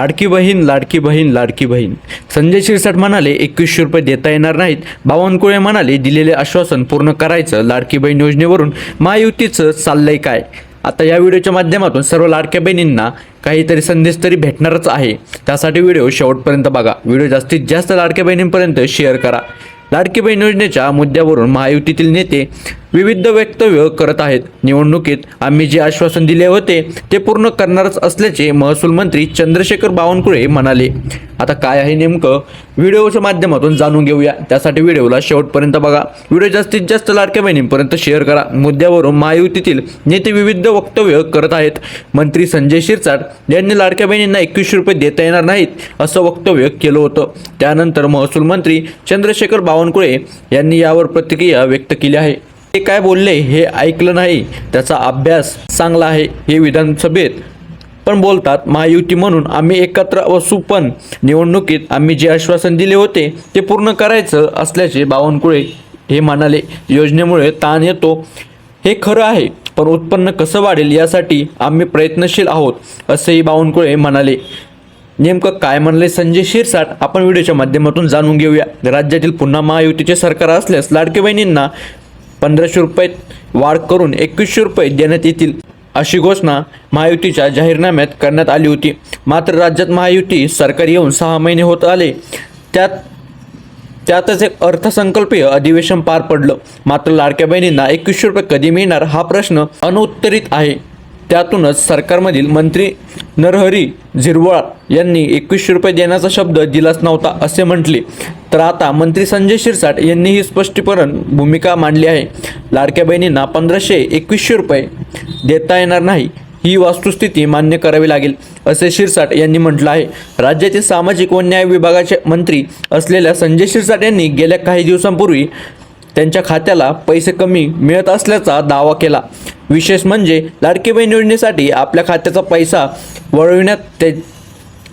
लाडकी बहीण लाडकी बहीण लाडकी बहीण. संजय शिरसाट म्हणाले एकवीसशे रुपये देता येणार नाहीत. बावनकुळे म्हणाले दिलेले आश्वासन पूर्ण करायचं लाडकी बहीण योजनेवरून महायुतीचं चाललंय काय? आता या व्हिडिओच्या माध्यमातून सर्व लाडक्या बहिणींना काहीतरी संदेश तरी भेटणारच आहे. त्यासाठी व्हिडिओ शेवटपर्यंत बघा. व्हिडिओ जास्तीत जास्त लाडक्या बहिणींपर्यंत शेअर करा. लाडकी बहीण योजनेच्या मुद्द्यावरून महायुतीतील नेते विविध वक्तव्य करत आहेत. निवडणुकीत आम्ही जे आश्वासन दिले होते ते पूर्ण करणारच असल्याचे महसूल मंत्री चंद्रशेखर बावनकुळे म्हणाले. आता काय आहे नेमकं? व्हिडिओच्या माध्यमातून जाणून घेऊया. त्यासाठी व्हिडिओला शेवटपर्यंत बघा. व्हिडिओ जास्तीत जास्त लाडक्या बहिणींपर्यंत शेअर करा. मुद्द्यावरून महायुतीतील नेते विविध वक्तव्य करत आहेत. मंत्री संजय शिरसाट यांनी लाडक्या बहिणींना एकवीसशे रुपये देता येणार नाहीत असं वक्तव्य केलं होतं. त्यानंतर महसूल मंत्री चंद्रशेखर बावनकुळे यांनी यावर प्रतिक्रिया व्यक्त केली आहे. ते काय बोलले हे ऐकलं नाही. त्याचा अभ्यास चांगला आहे. हे विधानसभेत पण बोलतात महायुती म्हणून आम्ही एकत्र असू पण निवडणुकीत आम्ही जे आश्वासन दिले होते ते पूर्ण करायचं असल्याचे बावनकुळे हे म्हणाले. योजनेमुळे ताण येतो. हे खरं आहे पण उत्पन्न कसं वाढेल यासाठी आम्ही प्रयत्नशील आहोत असंही बावनकुळे म्हणाले. नेमकं काय म्हणले संजय शिरसाट? आपण व्हिडिओच्या माध्यमातून जाणून घेऊया. राज्यातील पुन्हा महायुतीचे सरकार असल्यास लाडके बहिणींना पंधराशे रुपये वाढ करून एकवीसशे रुपये देण्यात येतील. अशी घोषणा महायुतीच्या जाहीरनाम्यात करण्यात आली होती. मात्र राज्यात महायुती सरकार येऊन सहा महिने होत आले. त्यात त्यातच एक अर्थसंकल्पीय अधिवेशन पार पडलं. मात्र लाडक्या बहिणींना एकवीसशे रुपये कधी मिळणार हा प्रश्न अनुत्तरित आहे. त्यातूनच सरकारमधील मंत्री नरहरी झिरवाळ यांनी एकवीसशे रुपये देण्याचा शब्द दिलाच नव्हता असे म्हटले. तर आता मंत्री संजय शिरसाट यांनी ही स्पष्टीकरण भूमिका मांडली आहे. लाडक्या बहिणींना पंधराशे एकवीसशे रुपये देता येणार नाही ही वास्तुस्थिती मान्य करावी लागेल असे शिरसाट यांनी म्हटलं आहे. राज्याचे सामाजिक व न्याय विभागाचे मंत्री असलेल्या संजय शिरसाट यांनी गेल्या काही दिवसांपूर्वी त्यांच्या खात्याला पैसे कमी मिळत असल्याचा दावा केला. विशेष म्हणजे लाडकी बहीण योजनेसाठी आपल्या खात्याचा पैसा वळविण्यात ते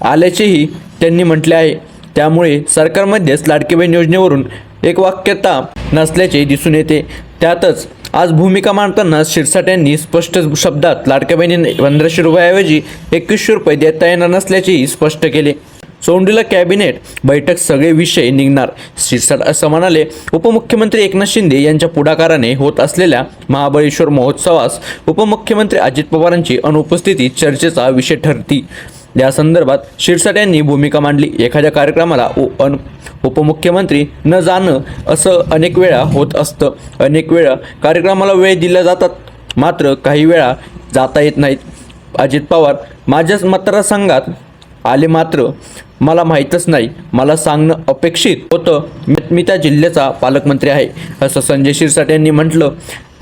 आल्याचेही त्यांनी म्हटले आहे. त्यामुळे सरकारमध्येच लाडकी बहीण योजनेवरून एक वाक्यता नसल्याचे दिसून येते. त्यातच आज भूमिका मांडताना शिरसाट यांनी स्पष्ट शब्दात लाडक्या बहिणीने पंधराशे रुपयाऐवजी एकवीसशे रुपये देता येणार नसल्याचेही स्पष्ट केले. सोंडीला कॅबिनेट बैठक सगळे विषय निघणार. शिरसाट असं म्हणाले उपमुख्यमंत्री एकनाथ शिंदे यांच्या पुढाकाराने होत असलेल्या महाबळेश्वर महोत्सवास उपमुख्यमंत्री अजित पवारांची अनुपस्थिती चर्चेचा विषय ठरती. या संदर्भात शिरसाट यांनी भूमिका मांडली. एखाद्या कार्यक्रमाला उ अन उपमुख्यमंत्री न जाणं असं अनेक वेळा होत असतं. अनेक वेळा कार्यक्रमाला वेळ दिल्या जातात. मात्र काही वेळा जाता येत नाहीत. अजित पवार माझ्याच मतदारसंघात आले मात्र मला माहीतच नाही. मला सांगणं अपेक्षित होतं. मी- त्या जिल्ह्याचा पालकमंत्री आहे असं संजय शिरसाट यांनी म्हटलं.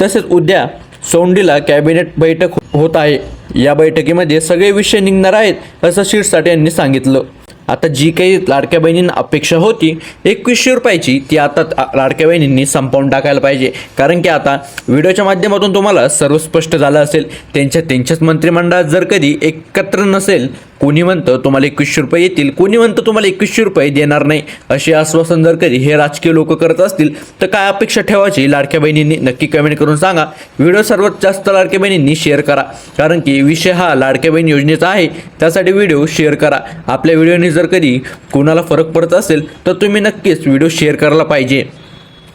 तसेच उद्या सोंडीला कॅबिनेट बैठक होत आहे. या बैठकीमध्ये सगळे विषय निघणार आहेत असं शिरसाट यांनी सांगितलं. आता जी काही लाडक्या बहिणींना अपेक्षा होती एकवीसशे रुपयाची ती आता लाडक्या बहिणींनी संपवून टाकायला पाहिजे. कारण की आता व्हिडिओच्या माध्यमातून तुम्हाला सर्व स्पष्ट झालं असेल. त्यांच्या त्यांच्याच मंत्रिमंडळात जर कधी एकत्र नसेल कोणी म्हणतं तुम्हाला एकवीसशे रुपये येतील. कोणी म्हणतं तुम्हाला एकवीसशे रुपये देणार नाही. असे आश्वासन जर कधी हे राजकीय लोक करत असतील तर काय अपेक्षा ठेवायची? लाडक्या बहिणींनी नक्की कमेंट करून सांगा. व्हिडिओ सर्वात जास्त लाडक्या बहिणींनी शेअर करा. कारण की विषय हा लाडक्या बहीण योजनेचा आहे त्यासाठी व्हिडिओ शेअर करा. आपल्या व्हिडिओने जर कधी कोणाला फरक पडत असेल तर तुम्ही नक्कीच व्हिडिओ शेअर करायला पाहिजे.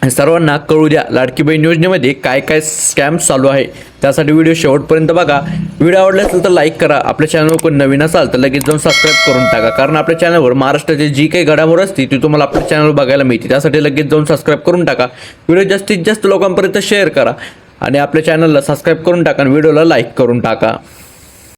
सर्वांना कळू द्या लाडकी बहीण योजनेमध्ये काय काय स्कॅम चालू आहे. त्यासाठी व्हिडिओ शेवटपर्यंत बघा. व्हिडिओ आवडला असेल तर लाईक करा. आपल्या चॅनलवर कोण नवीन असाल तर लगेच जाऊन सबस्क्राईब करून टाका. कारण आपल्या चॅनलवर महाराष्ट्राची जी काही घडामोड असते ती तुम्हाला आपल्या चॅनलवर बघायला मिळते त्यासाठी लगेच जाऊन सबस्क्राईब करून टाका. व्हिडिओ जास्तीत जास्त लोकांपर्यंत शेअर करा. आणि आपल्या चॅनलला सबस्क्राईब करून टाका आणि व्हिडिओला लाईक करून टाका.